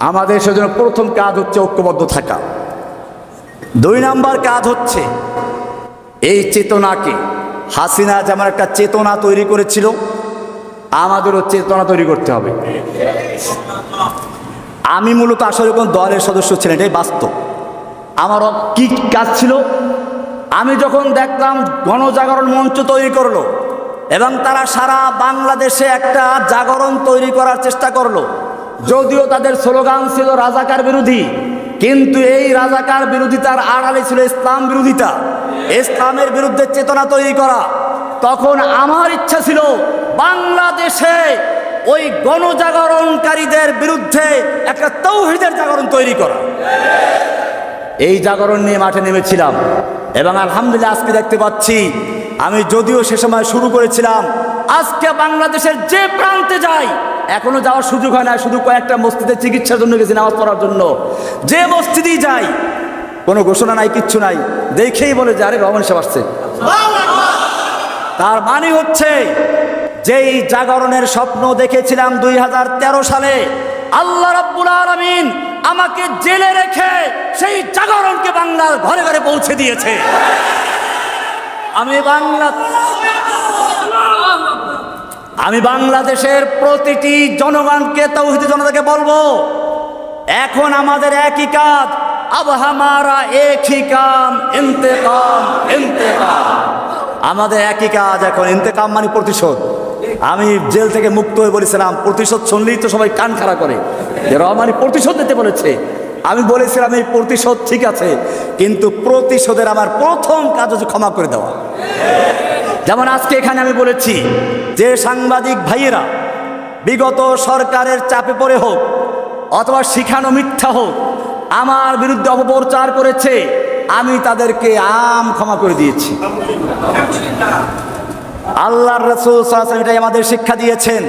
আমাদের সেজন্য প্রথম কাজ হচ্ছে ঐক্যবদ্ধ থাকা। দুই নাম্বার কাজ হচ্ছে এই চেতনাকে। হাসিনা যেমন একটা চেতনা তৈরি করেছিল, আমাদেরও চেতনা তৈরি করতে হবে। আমি মূলত আসলে কোন দলের সদস্য ছিলেন, এটাই বাস্তব। আমার কি কাজ ছিল? আমি যখন দেখলাম গণজাগরণ মঞ্চ তৈরি করল এবং তারা সারা বাংলাদেশে একটা জাগরণ তৈরি করার চেষ্টা করল যদিও তাদের স্লোগান ছিল রাজাকার বিরোধী, কিন্তু এই রাজাকার বিরোধিতার আড়ালে ছিল ইসলাম বিরোধিতা। ইসলামের বিরুদ্ধে চেতনা তৈরি করা। তখন আমার ইচ্ছা ছিল বাংলাদেশে ওই গণজাগরণকারীদের বিরুদ্ধে একটা তৌহিদের জাগরণ তৈরি করা। এই জাগরণ নিয়ে মাঠে নেমেছিলাম এবং আলহামদুলিল্লাহ আজকে দেখতে পাচ্ছি, আমি যদিও সে সময় শুরু করেছিলাম, আজকে বাংলাদেশের যে প্রান্তে যাই এখনও যাওয়ার সুযোগ হয় না শুধু কয়েকটা মসজিদে চিকিৎসার জন্য গেছি, নামাজ পড়ার জন্য। যে মসজিদেই যাই, কোনো ঘোষণা নাই, কিচ্ছু নাই, দেখেই বলে যে, আরে রহমান সাহেব আসছে। তার মানে হচ্ছে, যেই জাগরণের স্বপ্ন দেখেছিলাম দুই হাজার তেরো সালে, আল্লাহ রাব্বুল আলামিন আমাকে জেলে রেখে সেই জাগরণকে বাংলার ঘরে ঘরে পৌঁছে দিয়েছে। আমি বাংলা আমি বাংলাদেশের প্রতিটি জনগণকে, তৌহিদি জনতাকে বলব, এখন আমাদের একই কাজ। আব হামারা একই কাম, ইন্তেকাম ইন্তেকাম। আমাদের একই কাজ এখন, ইন্তেকাম মানে প্রতিশোধ। আমি জেল থেকে মুক্ত হয়ে বলেছিলাম, প্রতিশোধ শুনলেই তো সবাই কান খাড়া করে। যে রহমানি প্রতিশোধ নিতে বলেছে। আমি বলেছিলাম, এই প্রতিশোধ ঠিক আছে, কিন্তু প্রতিশোধের আমার প্রথম কাজ হচ্ছে ক্ষমা করে দেওয়া। যেমন আজকে এখানে আমি বলেছি যে সাংবাদিক ভাইয়েরা বিগত সরকারের চাপে পড়ে হোক অথবা শিখানো মিথ্যা হোক, আমার বিরুদ্ধে অপপ্রচার করেছে, আমি তাদেরকে আম ক্ষমা করে দিয়েছি। আল্লাহর রসুল এটাই আমাদের শিক্ষা দিয়েছেন।